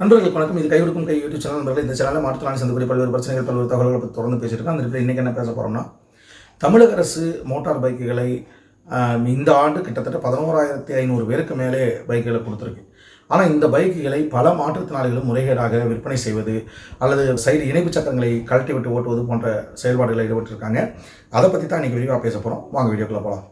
நண்பர்களுக்கு வணக்கம். இது கைவிடுக்கும் கை யூடியூப் சேனல் நண்பர்கள். இந்த சேனலில் மாற்றுத்திறனாளி சந்திக்கூடிய பல்வேறு பிரச்சனைகள் பல்வேறு தகவல்களை பற்றி தொடர்ந்து பேசிட்டு இருக்கோம். அந்த இன்றைக்கி என்ன பேச போகிறோம்னா தமிழக அரசு மோட்டார் பைக்குகளை இந்த ஆண்டு கிட்டத்தட்ட பதினோராயிரத்தி ஐநூறு பேருக்கு மேலே பைக்குகளை கொடுத்துருக்கு. ஆனால் இந்த பைக்குகளை பல மாற்றுத்திறனாளிகளும் முறைகேடாக விற்பனை செய்வது அல்லது சைடு இணைப்பு சக்கரங்களை கழட்டி விட்டு ஓட்டுவது போன்ற செயல்பாடுகளில் ஈடுபட்டிருக்காங்க. அதை பற்றி தான் இன்றைக்கி விரிவாக பேச போகிறோம் வாங்க வீடியோக்குள்ளே போகலாம்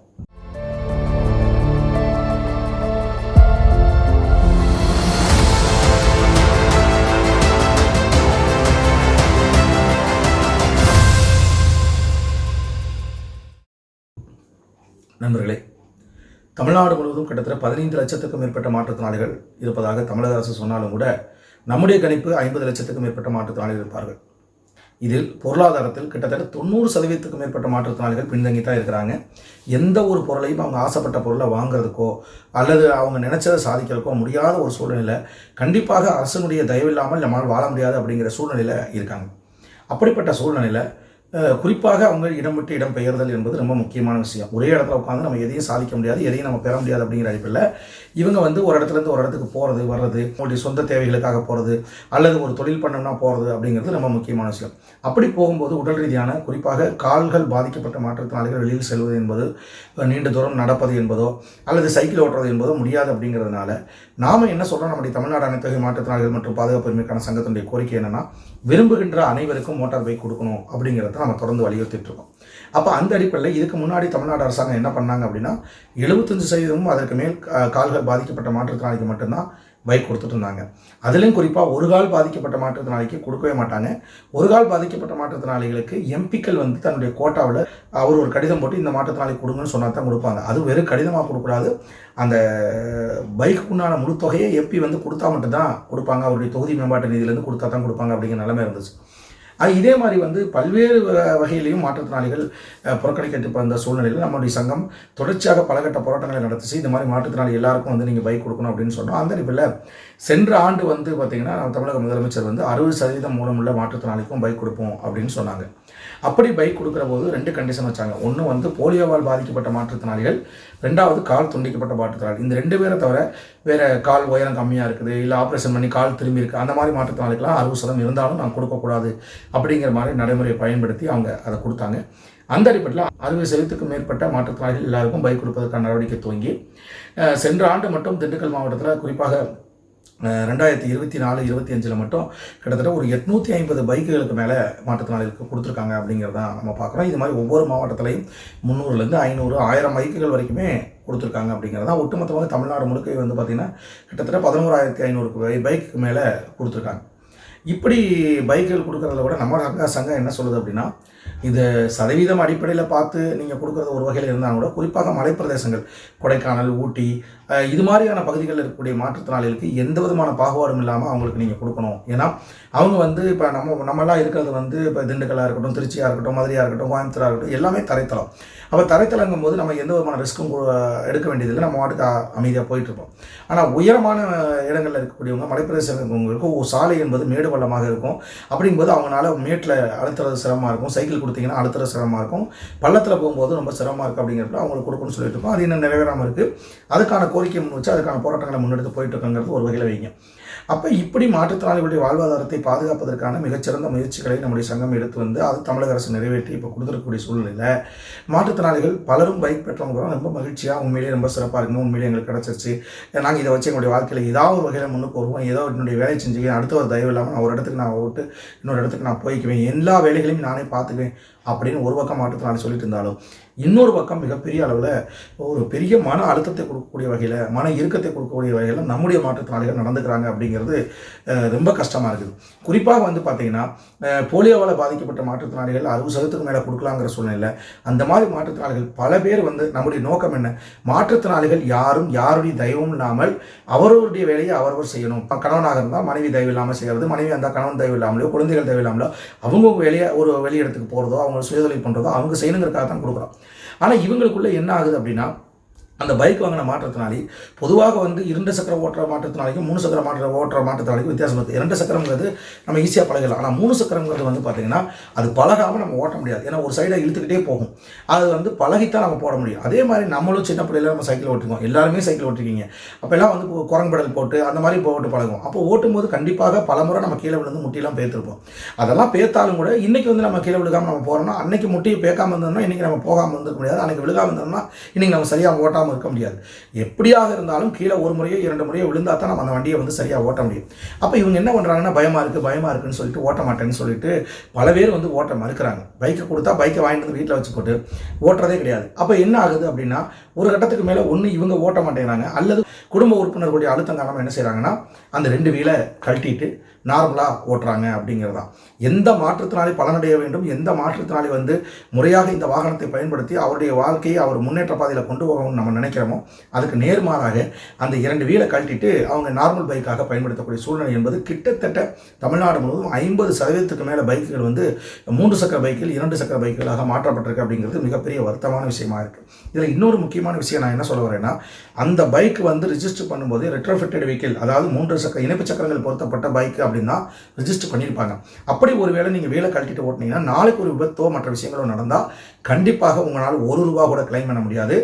நண்பர்களே தமிழ்நாடு முழுவதும் கிட்டத்தட்ட பதினைந்து லட்சத்துக்கும் மேற்பட்ட மாற்றுத்திறனாளிகள் இருப்பதாக தமிழக அரசு சொன்னாலும் கூட நம்முடைய கணிப்பு ஐம்பது லட்சத்துக்கும் மேற்பட்ட மாற்றுத்திறனாளிகள் இருப்பார்கள். இதில் பொருளாதாரத்தில் கிட்டத்தட்ட தொண்ணூறு சதவீதத்துக்கும் மேற்பட்ட மாற்றுத்திறனாளிகள் பின்தங்கி தான் இருக்கிறாங்க. எந்த ஒரு பொருளையும் அவங்க ஆசைப்பட்ட பொருளை வாங்குறதுக்கோ அல்லது அவங்க நினைச்சதை சாதிக்கிறதுக்கோ முடியாத ஒரு சூழ்நிலை கண்டிப்பாக அரசனுடைய தயவில்லாமல் நம்மால் வாழ முடியாது அப்படிங்கிற சூழ்நிலையில் இருக்காங்க. அப்படிப்பட்ட சூழ்நிலையில் குறிப்பாக அவங்க இடம் விட்டு இடம் பெயர்தல் என்பது ரொம்ப முக்கியமான விஷயம். ஒரே இடத்துல உட்காந்து நம்ம எதையும் சாதிக்க முடியாது எதையும் நம்ம பெற முடியாது அப்படிங்கிற அடிப்படையில் இவங்க வந்து ஒரு இடத்துலேருந்து ஒரு இடத்துக்கு போகிறது வர்றது அவங்களுடைய சொந்த தேவைகளுக்காக போகிறது அல்லது ஒரு தொழில் பண்ணோம்னா போகிறது அப்படிங்கிறது ரொம்ப முக்கியமான விஷயம். அப்படி போகும்போது உடல் ரீதியான குறிப்பாக கால்கள் பாதிக்கப்பட்ட மாற்றுத்திறனாளிகள் வெளியில் செல்வது என்பது நீண்ட தூரம் நடப்பது என்பதோ அல்லது சைக்கிள் ஓட்டுறது என்பதோ முடியாது அப்படிங்கிறதுனால நாம் என்ன சொல்கிறோம் நம்முடைய தமிழ்நாடு அனைத்தொகை மாற்றுத்திறனாளிகள் மற்றும் பாதுகாப்பு உரிமைக்கான சங்கத்தினுடைய கோரிக்கை என்னன்னா விரும்புகின்ற அனைவருக்கும் மோட்டார் பைக் கொடுக்கணும் அப்படிங்கிறத நம்ம தொடர்ந்து வலியுறுத்திட்டு இருக்கோம். அப்போ அந்த அடிப்படையில் இதுக்கு முன்னாடி தமிழ்நாடு அரசாங்கம் என்ன பண்ணாங்க அப்படின்னா எழுபத்தஞ்சு சதவீதமும் அதற்கு மேல் கால்கள் பாதிக்கப்பட்ட மாற்றுத்திறனாளிக்கு மட்டும்தான் பைக் கொடுத்துட்டு இருந்தாங்க. அதுலேயும் குறிப்பாக ஒரு கால் பாதிக்கப்பட்ட மாற்றுத்திறனாளிக்கு கொடுக்கவே மாட்டாங்க. ஒரு கால் பாதிக்கப்பட்ட மாற்றுத்திறனாளிகளுக்கு எம்பிக்கள் வந்து தன்னுடைய கோட்டாவில் அவர் ஒரு கடிதம் போட்டு இந்த மாற்றுத்திறனாளி கொடுங்கன்னு சொன்னால் தான் கொடுப்பாங்க. அது வெறும் கடிதமாக கொடுக்கூடாது அந்த பைக்கு உண்டான முழு தொகையை எம்பி வந்து கொடுத்தா மட்டும்தான் கொடுப்பாங்க. அவருடைய தொகுதி மேம்பாட்டு நிதியிலேருந்து கொடுத்தா தான் கொடுப்பாங்க அப்படிங்கிற நிலைமை இருந்துச்சு. அது இதே மாதிரி வந்து பல்வேறு வ- வகையிலையும் மாற்றுத்திறனாளிகள் புறக்கணிக்கப்பட்ட புறக்கணிக்கப்பட்டு சூழ்நிலையில் நம்மளுடைய சங்கம் தொடர்ச்சியாக பலகட்ட போராட்டங்களை நடத்திச்சு இந்த மாதிரி மாற்றுத்திறனாளி எல்லாருக்கும் வந்து நீங்கள் பைக் கொடுக்கணும் அப்படின்னு சொன்னோம். அந்த நிலையில் சென்ற ஆண்டு வந்து பார்த்திங்கன்னா தமிழக முதலமைச்சர் வந்து அறுபது சதவீதம் மூலமுள்ள மாற்றுத்திறனாளிக்கும் பைக் கொடுப்போம் அப்படின்னு சொன்னாங்க. அப்படி பைக் கொடுக்குற போது ரெண்டு கண்டிஷன் வச்சாங்க. ஒன்று வந்து போலியோவால் பாதிக்கப்பட்ட மாற்றுத்திறனாளிகள் ரெண்டாவது கால் துண்டிக்கப்பட்ட மாற்றுத்திறனாளி இந்த ரெண்டு பேரை தவிர வேற கால் உயரம் கம்மியாக இருக்குது இல்லை ஆப்ரேஷன் பண்ணி கால் திரும்பி இருக்குது அந்த மாதிரி மாற்றுத்திறனாளிகளாம் அறுபது சதம் இருந்தாலும் நான் கொடுக்கக்கூடாது அப்படிங்கிற மாதிரி நடைமுறையை பயன்படுத்தி அவங்க அதை கொடுத்தாங்க. அந்த அடிப்படையில் அறுபது சதவீதத்துக்கும் மேற்பட்ட மாற்றுத்திறனாளிகள் எல்லாருக்கும் பைக் கொடுப்பதற்கான நடவடிக்கை துவங்கி சென்ற ஆண்டு மட்டும் திண்டுக்கல் மாவட்டத்தில் குறிப்பாக ரெண்டாயிரத்தி இருபத்தி நாலு இருபத்தி அஞ்சில் மட்டும் கிட்டத்தட்ட ஒரு எட்நூற்றி ஐம்பது பைக்குகளுக்கு மேலே மாற்றுத்திறனாளிகளுக்கு கொடுத்துருக்காங்க அப்படிங்கிறதான் நம்ம பார்க்குறோம் இது மாதிரி ஒவ்வொரு மாவட்டத்திலையும் முந்நூறுலேருந்து ஐநூறு ஆயிரம் பைக்குகள் வரைக்குமே கொடுத்துருக்காங்க அப்படிங்கிறதா ஒட்டுமொத்தமாக தமிழ்நாடு முழுக்க வந்து பார்த்திங்கன்னா கிட்டத்தட்ட பதினோராயிரத்தி ஐநூறு பைக்கு மேலே கொடுத்துருக்காங்க. இப்படி பைக்குகள் கொடுக்குறத விட நம்ம சங்க சங்கம் என்ன சொல்லுது அப்படின்னா இது சதவீதம் அடிப்படையில் பார்த்து நீங்கள் கொடுக்குறது ஒரு வகையில் இருந்தாலும் கூட குறிப்பாக மலைப்பிரதேசங்கள் கொடைக்கானல் ஊட்டி இது மாதிரியான பகுதிகளில் இருக்கக்கூடிய மாற்றுத்திறனாளிகளுக்கு எந்த விதமான பாகுபாடும் இல்லாமல் அவங்களுக்கு நீங்கள் கொடுக்கணும். ஏன்னா அவங்க வந்து இப்போ நம்ம நம்மளாம் இருக்கிறது வந்து இப்போ திண்டுக்கல்லாக இருக்கட்டும் திருச்சியாக இருக்கட்டும் மதுரையாக இருக்கட்டும் கோயம்புத்தூராக இருக்கட்டும் எல்லாமே தரைத்தளம். அப்போ தரைத்தளங்கும் போது நம்ம எந்த விதமான ரிஸ்க்கும் எடுக்க வேண்டியதில்லை நம்ம வாட்டுக்கு அமைதியாக போயிட்டுருப்போம். ஆனால் உயரமான இடங்களில் இருக்கக்கூடியவங்க மலைப்பிரதேசம் இருக்கவங்களுக்கு ஒரு சாலை என்பது மேடு பள்ளமாக இருக்கும். அப்படிங்கும்போது அவங்களால மேட்டில் அழுத்துறது சிரமமாக இருக்கும். சைக்கிள் கொடுத்தீங்கன்னா அழுத்துறது சிரமமாக இருக்கும். பள்ளத்தில் போகும்போது ரொம்ப சிரமமாக இருக்குது அப்படிங்கிறப்ப அவங்களுக்கு கொடுக்கணும்னு சொல்லிட்டு இருக்கோம். அது இன்னும் நிறைவேறாமல் இருக்குது அதுக்கான கோரிக்கை முன் வச்சு அதுக்கான போராட்டங்களை முன்னெடுத்து போயிட்டு இருக்கங்கிறது ஒரு வகையில் வைங்க. அப்போ இப்படி மாற்றுத்திறனாளிகளுடைய வாழ்வாதாரத்தை பாதுகாப்பதற்கான மிகச்சிறந்த முயற்சிகளை நம்முடைய சங்கம் எடுத்து வந்து அது தமிழக அரசு நிறைவேற்றி இப்போ கொடுத்துருக்கக்கூடிய சூழ்நிலையில் மாற்றுத்திறனாளிகள் பலரும் பைக் பெற்றவங்க ரொம்ப மகிழ்ச்சியாக உண்மையிலேயே ரொம்ப சிறப்பாக இருக்கணும் உண்மையிலே எங்களுக்கு கிடச்சிருச்சு. நாங்கள் இதை வச்சு எங்களுடைய வாழ்க்கையில் ஏதாவது ஒரு வகையில் முன்னுக்கு வருவோம். ஏதோ என்னுடைய வேலையை செஞ்சுக்குவேன். அடுத்த ஒரு தயவு இல்லாமல் நான் ஒரு இடத்துக்கு நான் விட்டு இன்னொரு இடத்துக்கு நான் போய்க்குவேன். எல்லா வேலைகளையும் நானே பார்த்துக்குவேன். அப்படின்னு ஒரு பக்கம் மாற்றுத்தினால சொல்லிட்டு இருந்தாலும் இன்னொரு பக்கம் மிகப்பெரிய அளவில் ஒரு பெரிய மன அழுத்தத்தை கொடுக்கக்கூடிய வகையில் மன இறுக்கத்தை கொடுக்கக்கூடிய வகையில் நம்முடைய மாற்றுத்திறனாளிகள் நடந்துக்கிறாங்க அப்படிங்கிறது ரொம்ப கஷ்டமாக இருக்குது. குறிப்பாக வந்து பார்த்தீங்கன்னா போலியோவால் பாதிக்கப்பட்ட மாற்றுத்திறனாளிகள் அறுபது சதத்துக்கு மேலே கொடுக்கலாங்கிற சூழ்நிலையில் அந்த மாதிரி மாற்றுத்திறனாளிகள் பல பேர் வந்து நம்முடைய நோக்கம் என்ன? மாற்றுத்திறனாளிகள் யாரும் யாருடைய தெய்வம் இல்லாமல் அவரவருடைய வேலையை அவரவர் செய்யணும். கணவனாக இருந்தால் மனைவி தயவு இல்லாமல் செய்கிறது மனைவி அந்த கணவன் தயவு இல்லாமலோ குழந்தைகள் தயவு இல்லாமலோ அவங்கவுங்க வெளியே ஒரு வெளி இடத்துக்கு போகிறதோ அவங்க சுயதொழில் பண்ணுறதோ அவங்க செய்யணுங்கிறக்காக தான் கொடுக்குறோம். ஆனால் இவங்களுக்குள்ளே என்ன ஆகுது அப்படின்னா அந்த பைக் வாங்கின மாற்றத்தினாலே பொதுவாக வந்து இரண்டு சக்கர ஓட்டுற மாற்றத்தினாலையும் மூணு சக்கர மாற்ற ஓட்டுற மாற்றத்தினாலைக்கும் வித்தியாசம் இருக்குது இரண்டு சக்கரங்கிறது நம்ம ஈஸியாக பழகலாம் ஆனால் மூணு சக்கரங்கிறது வந்து பார்த்திங்கன்னா அது பழகாமல் நம்ம ஓட்ட முடியாது. ஏன்னா ஒரு சைடாக இழுத்துக்கிட்டே போகும். அது வந்து பழகித்தான் நம்ம போட முடியும். அதே மாதிரி நம்மளும் சின்ன பிள்ளையில நம்ம சைக்கிள் ஓட்டிருக்கோம். எல்லாருமே சைக்கிள் ஓட்டிருக்கீங்க. அப்போல்லாம் வந்து குரங்குபடல் போட்டு அந்த மாதிரி போட்டு பழகும் அப்போ ஓட்டும்போது கண்டிப்பாக பல முறை நம்ம கீழே விழுந்து முட்டிலாம் பேத்திருப்போம். அதெல்லாம் பேர்த்தாலும் கூட இன்றைக்கி வந்து நம்ம கீழே விழுகாமல் நம்ம போகிறோம்னா அன்றைக்கி முட்டியை பேக்காமல் இருந்தோம்னா இன்றைக்கி நம்ம போகாமல் இருந்திருக்க முடியாது. அன்றைக்கி விழுகாமல் இருந்தோம்னா இன்றைக்கி நம்ம சரியாக ஓட்டாமல் இருக்க முடியாது. எப்படியாக இருந்தாலும் கீழே ஒரு முறையோ இரண்டு முறையோ விழுந்தா தான் நம்ம அந்த வண்டியை வந்து சரியாக ஓட்ட முடியும். அப்போ இவங்க என்ன பண்ணுறாங்கன்னா பயமாக இருக்குது பயமாக இருக்குன்னு சொல்லிட்டு ஓட்ட மாட்டேன்னு சொல்லிட்டு பல பேர் வந்து ஓட்ட மறுக்கிறாங்க. பைக்கை கொடுத்தா பைக்கை வாங்கிட்டு வந்து வீட்டில் வச்சு போட்டு ஓட்டுறதே கிடையாது. அப்போ என்ன ஆகுது அப்படின்னா ஒரு கட்டத்துக்கு மேலே ஒன்று இவங்க ஓட்ட மாட்டேங்கிறாங்க. அல்லது குடும்ப உறுப்பினர்களுடைய அழுத்தம் காரணமாக என்ன செய்கிறாங்கன்னா அந்த ரெண்டு வீலை கழட்டிட்டு நார்மலாக ஓட்டுறாங்க அப்படிங்கிறது தான் எந்த மாற்றத்தினாலே பலனடைய வேண்டும்? எந்த மாற்றத்தினாலே வந்து முறையாக இந்த வாகனத்தை பயன்படுத்தி அவருடைய வாழ்க்கையை அவர் முன்னேற்ற பாதையில் கொண்டு போகணும்னு நம்ம நினைக்கிறோமோ அதுக்கு நேர்மாறாக அந்த இரண்டு வீலை கழட்டிட்டு அவங்க நார்மல் பைக்காக பயன்படுத்தக்கூடிய சூழ்நிலை என்பது கிட்டத்தட்ட தமிழ்நாடு முழுவதும் ஐம்பது சதவீதத்துக்கு மேலே பைக்குகள் வந்து மூன்று சக்கர பைக்கில் இரண்டு சக்கர பைக்குகளாக மாற்றப்பட்டிருக்கு அப்படிங்கிறது மிகப்பெரிய வருத்தமான விஷயமா இருக்குது இதில் இன்னொரு முக்கியமான விஷயம் நான் என்ன சொல்ல வரேன்னா அந்த பைக் வந்து ரிஜிஸ்டர் பண்ணும்போது ரெட்ரோஃபிட்டட் வெஹிக்கிள் அதாவது மூன்று சக்கர இணைப்பு சக்கரங்கள் பொருத்தப்பட்ட பைக் அப்படின்னா ரிஜிஸ்டர் பண்ணியிருப்பாங்க. அப்படி ஒரு வேளை நீங்கள் வேலை கழட்டிட்டு ஓட்டினீங்கன்னா நாளைக்கு ஒரு விபத்தோ மற்ற விஷயங்களோ நடந்தால் கண்டிப்பாக உங்களால் ஒரு ரூபா கூட கிளைம் பண்ண முடியாது.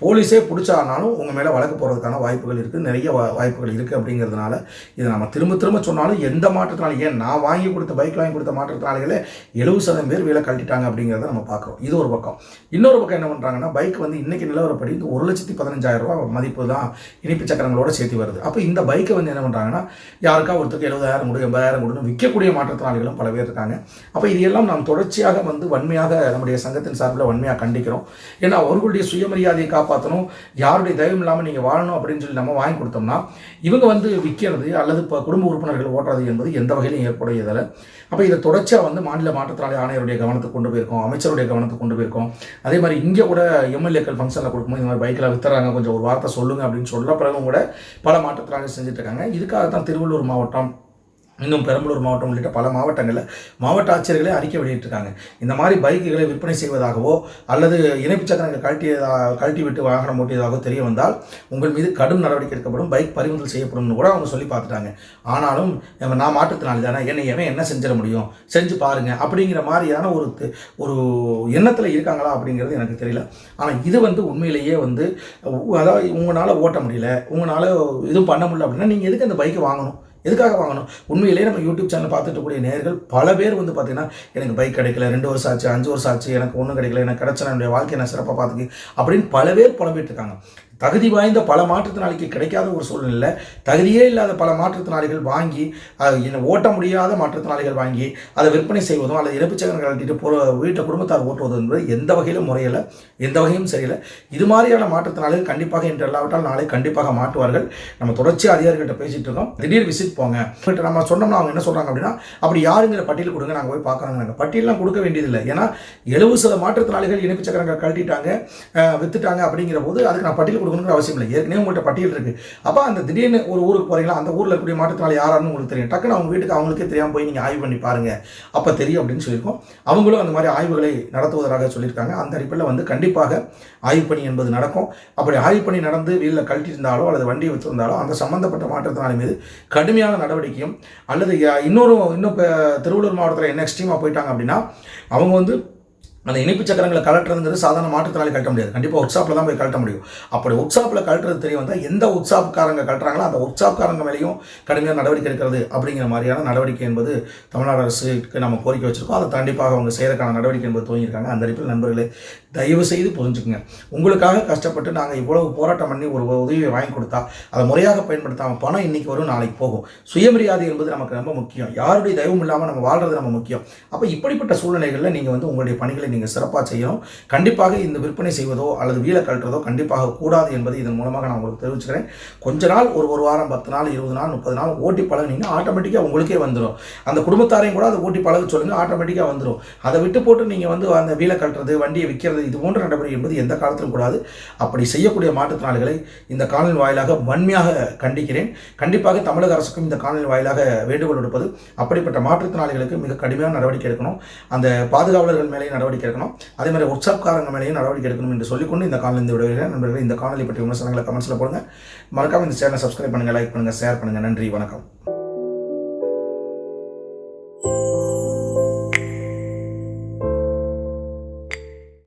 போலீஸே பிடிச்சானாலும் உங்கள் மேலே வழக்கு போகிறதுக்கான வாய்ப்புகள் இருக்குது நிறைய வாய்ப்புகள் இருக்குது அப்படிங்கிறதுனால இதை நம்ம திரும்ப திரும்ப சொன்னாலும் எந்த மாற்றத்தினாலும் ஏன் நான் வாங்கி கொடுத்த பைக் வாங்கி கொடுத்த மாற்றத்தினாலே எழுபது சதவீதம் பேர் வேலை கழட்டிட்டாங்க அப்படிங்கிறத நம்ம பார்க்குறோம். இது ஒரு பக்கம். இன்னொரு பக்கம் என்ன பண்ணுறாங்கன்னா பைக் வந்து இன்றைக்கி நிலவரப்படி இந்த ஒரு லட்சத்தி பதினஞ்சாயிரம் ரூபா மதிப்பு தான் இனிப்பு சக்கரங்களோட சேர்த்து வருது. அப்போ இந்த பைக்கை வந்து என்ன பண்ணுறாங்கன்னா யாருக்கா ஒருத்தருக்கு எழுபதாயிரம் கொடு எண்பதாயிரம் கொடுன்னு விற்கக்கூடிய மாற்றத்தினாளிகளும் பல பேர் இருக்காங்க. அப்போ இது எல்லாம் நாம் தொடர்ச்சியாக வந்து வன்மையாக நம்முடைய சங்கத்தின் சார்பில் உண்மையாக கண்டிக்கிறோம். ஏன்னா அவர்களுடைய சுயமரியாதையை காப்பாற்றணும் யாருடைய தயவும் இல்லாமல் நீங்கள் வாழணும் அப்படின்னு சொல்லி நம்ம வாங்கி கொடுத்தோம்னா இவங்க வந்து விற்கிறது அல்லது இப்போ குடும்ப உறுப்பினர்கள் ஓட்டுறது என்பது எந்த வகையிலும் ஏற்புடையதில்லை. அப்போ இதை தொடர்ச்சியாக வந்து மாநில மாற்றுத்திறனாளி ஆணையருடைய கவனத்துக்கு கொண்டு போயிருக்கோம் அமைச்சருடைய கவனத்துக்கு கொண்டு போயிருக்கோம். அதே மாதிரி இங்கே கூட எம்எல்ஏக்கள் ஃபங்க்ஷனில் கொடுக்கும்போது இந்த மாதிரி பைக்கில் வித்துறாங்க கொஞ்சம் ஒரு வார்த்தை சொல்லுங்க அப்படின்னு சொல்ல பிறகும் கூட பல மாற்றுத்திறனாளி செஞ்சுட்டு இருக்காங்க. இதுக்காக தான் திருவள்ளூர் மாவட்டம் இன்னும் பெரம்பலூர் மாவட்டம் உள்ளிட்ட பல மாவட்டங்களில் மாவட்ட ஆட்சியர்களே அறிக்கை வெளியிட்டிருக்காங்க. இந்த மாதிரி பைக்குகளை விற்பனை செய்வதாகவோ அல்லது இணைப்பு சக்கரங்கள் கழட்டியதா கழட்டி விட்டு வாகனம் ஓட்டியதாகவோ தெரிய வந்தால் உங்கள் மீது கடும் நடவடிக்கை எடுக்கப்படும் பைக் பறிமுதல் செய்யப்படும்னு கூட அவங்க சொல்லி பார்த்துட்டாங்க. ஆனாலும் நான் மாற்றுத்தினால தானே என்னை எவன் என்ன செஞ்சிட முடியும்? செஞ்சு பாருங்கள் அப்படிங்கிற மாதிரியான ஒரு ஒரு எண்ணத்தில் இருக்காங்களா அப்படிங்கிறது எனக்கு தெரியல. ஆனால் இது வந்து உண்மையிலேயே வந்து அதாவது உங்களால் ஓட்ட முடியல உங்களால் இதுவும் பண்ண முடியல அப்படின்னா நீங்கள் எதுக்கு அந்த பைக்கை வாங்கணும்? எதுக்காக வாங்கணும்? உண்மையிலேயே நம்ம யூடியூப் சேனல் பார்த்துட்டு நேர்கள் பல பேர் வந்து பார்த்தீங்கன்னா எனக்கு பைக் கிடைக்கல ரெண்டு வருஷம் ஆச்சு அஞ்சு வருஷம் ஆச்சு எனக்கு ஒன்றும் கிடைக்கல எனக்கு கிடச்ச என்னுடைய வாழ்க்கையை நான் சிறப்பாக பார்த்துக்கு அப்படின்னு பல பேர் புலம்பிட்டு இருக்காங்க. தகுதி வாய்ந்த பல மாற்றுத்திறனாளிக்கு கிடைக்காத ஒரு சூழ்நிலை தகுதியே இல்லாத பல மாற்றுத்திறனாளிகள் வாங்கி ஓட்ட முடியாத மாற்றுத்திறனாளிகள் வாங்கி அதை விற்பனை செய்வதும் அல்லது இறப்பு சக்கரம் கழட்டிட்டு போ வீட்டை குடும்பத்தார் ஓட்டுவதும் என்பது எந்த வகையிலும் முறையில் எந்த வகையும் சரியில்லை. இது மாதிரியான மாற்றுத்திறனாளிகள் கண்டிப்பாக இன்று இல்லாவிட்டால் நாளை கண்டிப்பாக மாட்டுவார்கள் நம்ம தொடர்ச்சி அதிகாரிகிட்ட பேசிட்டு இருக்கோம். திடீர் விசிட் போங்க. நம்ம சொன்னோம்னா அவங்க என்ன சொல்கிறாங்க அப்படின்னா அப்படி யாருங்கிற பட்டியல் கொடுங்க நாங்கள் போய் பார்க்குறாங்க நாங்கள் பட்டியலாம் கொடுக்க வேண்டியதில்லை. ஏன்னா எழுபது சத மாற்றுத்திறனாளிகள் இணைப்பு சக்கரங்கள் கழட்டிட்டாங்க வித்துட்டாங்க அப்படிங்கிற போது அதுக்கு நான் பட்டியல் கொடுக்கணுங்கிற அவசியம் இல்லை. ஏற்கனவே உங்கள்கிட்ட பட்டியல் இருக்குது அப்போ அந்த திடீர்னு ஒரு ஊருக்கு போகிறீங்களா அந்த ஊரில் இருக்கக்கூடிய மாற்றுத்திறனாளி யாரான்னு உங்களுக்கு தெரியும். டக்குன்னு அவங்க வீட்டுக்கு அவங்களுக்கே தெரியாமல் போய் நீங்கள் ஆய்வு பண்ணி பாருங்கள் அப்போ தெரியும் அப்படின்னு சொல்லியிருக்கோம். அவங்களும் அந்த மாதிரி ஆய்வுகளை நடத்துவதாக சொல்லியிருக்காங்க. அந்த அடிப்படையில் வந்து கண்டிப்பாக ஆய்வு பணி என்பது நடக்கும். அப்படி ஆய்வு பணி நடந்து வீட்டில் கழட்டியிருந்தாலோ அல்லது வண்டியை வச்சுருந்தாலோ அந்த சம்மந்தப்பட்ட மாற்றத்தினால மீது கடுமையான நடவடிக்கையும் அல்லது இன்னொரு இன்னும் இப்போ திருவள்ளூர் மாவட்டத்தில் என்ன எக்ஸ்ட்ரீமாக போயிட்டாங்க அப்படின்னா அவங்க வந்து அந்த இணைப்பு சக்கரங்களை கலட்டுறதுங்கிறது சாதாரண மாற்றுத்திறனாளி கழட்ட முடியாது. கண்டிப்பாக ஒர்க் ஷாப்பில் தான் போய் கழட்ட முடியும். அப்படி ஒர்க் ஷாப்பில் கழட்டுறது தெரிய வந்தால் எந்த ஒர்க் ஷாப்காரங்க கட்டுறாங்களோ அந்த ஒர்க் ஷாப்காரங்க மேலேயும் கடுமையாக நடவடிக்கை எடுக்கிறது அப்படிங்கிற மாதிரியான நடவடிக்கை என்பது தமிழ்நாடு அரசுக்கு நம்ம கோரிக்கை வச்சுருக்கோம். அதை கண்டிப்பாக அவங்க செய்கிறக்கான நடவடிக்கை என்பது துவங்கியிருக்காங்க. அந்த அடிப்பில் நண்பர்களே தயவு செய்து புரிஞ்சுக்குங்க. உங்களுக்காக கஷ்டப்பட்டு நாங்கள் இவ்வளவு போராட்டம் பண்ணி ஒரு உதவியை வாங்கி கொடுத்தா அதை முறையாக பயன்படுத்தாமல் பணம் இன்னைக்கு வரும் நாளைக்கு போகும். சுயமரியாதை என்பது நமக்கு ரொம்ப முக்கியம். யாருடைய தயவும் இல்லாமல் நம்ம வாழ்கிறது நம்ம முக்கியம். அப்போ இப்படிப்பட்ட சூழ்நிலைகளில் நீங்கள் வந்து உங்களுடைய பணிகளை நீங்கள் சிறப்பாக செய்யணும். கண்டிப்பாக இந்த விற்பனை செய்வதோ அல்லது வீலை கழட்டுறதோ கண்டிப்பாக கூடாது என்பதை இதன் மூலமாக நான் உங்களுக்கு தெரிவிச்சுக்கிறேன். கொஞ்ச நாள் ஒரு ஒரு வாரம் பத்து நாள் இருபது நாள் முப்பது நாள் ஓட்டி பழகினீங்கன்னா ஆட்டோமேட்டிக்காக உங்களுக்கே வந்துடும். அந்த குடும்பத்தாரையும் கூட அதை ஓட்டி பழக சொல்லுங்கள் ஆட்டோமேட்டிக்காக வந்துடும். அதை விட்டு போட்டு நீங்கள் வந்து அந்த வீலை கழட்டுறது வண்டியை விற்கிறது இது போன்ற நடவடிக்கை என்பது எந்த காலத்திலும் கூடாது. அப்படி செய்யக்கூடிய மாற்றுத்திறனாளிகளை இந்த காணொலி வாயிலாக வன்மையாக கண்டிக்கிறேன். கண்டிப்பாக தமிழக அரசுக்கும் இந்த காணொலி வாயிலாக வேண்டுகோள் எடுப்பது அப்படிப்பட்ட மாற்றுத்திறனாளிகளுக்கு மிக கடுமையான நடவடிக்கை எடுக்கணும். அந்த பாதுகாவலர்கள் மேலே நடவடிக்கை எடுக்கணும். அதே மாதிரி உற்சாப்காரங்க மேலேயும் நடவடிக்கை எடுக்கணும் என்று சொல்லிக்கொண்டு இந்த காணொலி இந்த விடுகிறேன் நண்பர்கள் இந்த காணொலி பற்றி விமர்சனங்களை கமெண்ட்ஸில் போடுங்க. மறக்காம இந்த சேனலை சப்ஸ்கிரைப் பண்ணுங்கள் லைக் பண்ணுங்கள் ஷேர் பண்ணுங்கள் நன்றி வணக்கம்.